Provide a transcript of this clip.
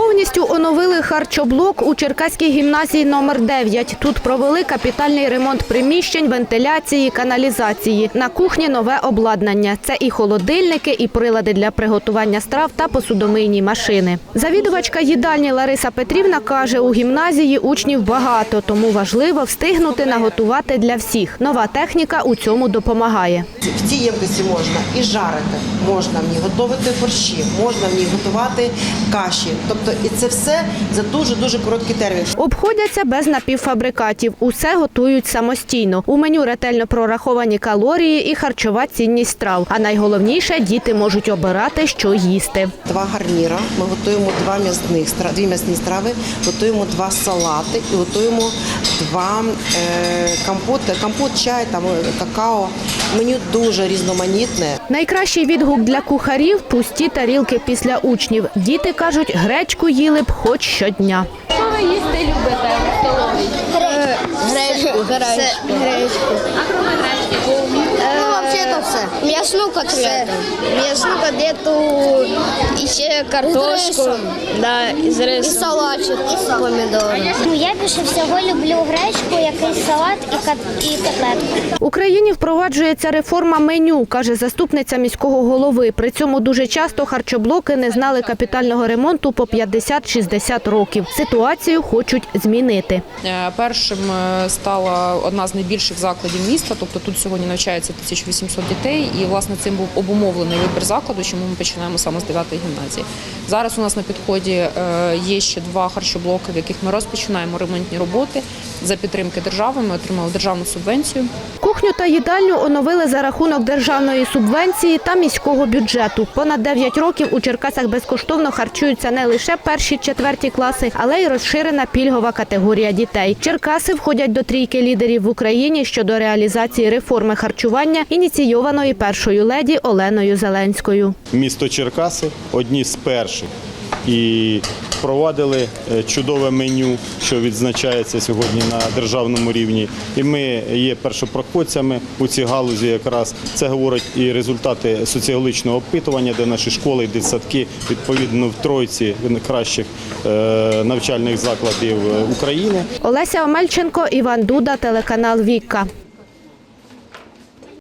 Повністю оновили харчоблок у Черкаській гімназії номер 9 Тут провели капітальний ремонт приміщень, вентиляції, каналізації. На кухні нове обладнання. Це і холодильники, і прилади для приготування страв та посудомийні машини. Завідувачка їдальні Лариса Петрівна каже, у гімназії учнів багато, тому важливо встигнути наготувати для всіх. Нова техніка у цьому допомагає. В цій ємкості можна і жарити, можна в ній готувати борщі, можна в ній готувати каші. Тобто, і це все за дуже дуже короткий термін. Обходяться без напівфабрикатів. Усе готують самостійно. У меню ретельно прораховані калорії і харчова цінність страв. А найголовніше діти можуть обирати, що їсти. Два гарніра. Ми готуємо два м'ясних дві м'ясні страви, готуємо два салати і готуємо два е, компоти, компот, чай, там е, какао. Меню дуже різноманітне. Найкращий відгук для кухарів пусті тарілки після учнів. Діти кажуть, гречку їли б хоч щодня. Що ви їсти любите в столовій? Гречку, гречку. гречку. А кроме гречки? Ну, взагалі-то все. М'ясну котлету. М'ясну котлету, ще картошку. Да, із рисом. І салатчик, і помідори. Ну, я більше всього люблю гречку, якийсь салат і, і котлетку. Україні впроваджується реформа меню, каже заступниця міського голови. При цьому дуже часто харчоблоки не знали капітального ремонту по 50-60 років. Ситуацію хочуть змінити. Е, Першим е, стала одна з найбільших закладів міста, тобто тут сьогодні навчається 1800 дітей, і власне цим був обумовлений вибір закладу, чому ми починаємо саме з 9 гімназії. Зараз у нас на підході е, є ще два харчоблоки, в яких ми розпочинаємо ремонтні роботи за підтримки держави. Ми отримали державну субвенцію. Кухню та їдальню оновили за рахунок державної субвенції та міського бюджету. Понад 9 років у Черкасах безкоштовно харчуються не лише перші четверті класи, але й розширена пільгова категорія дітей. Черкаси входять до трійки лідерів в Україні щодо реалізації реформи харчування, ініційованої першою леді Оленою Зеленською. місто Черкаси одні з перших. І впровадили е, чудове меню, що відзначається сьогодні на державному рівні. І ми є першопроходцями у цій галузі. Якраз це говорять і результати соціологічного опитування, де наші школи і дитсадки відповідно в тройці кращих е, навчальних закладів е, України. Олеся Омельченко, Іван Дуда, телеканал Вікка.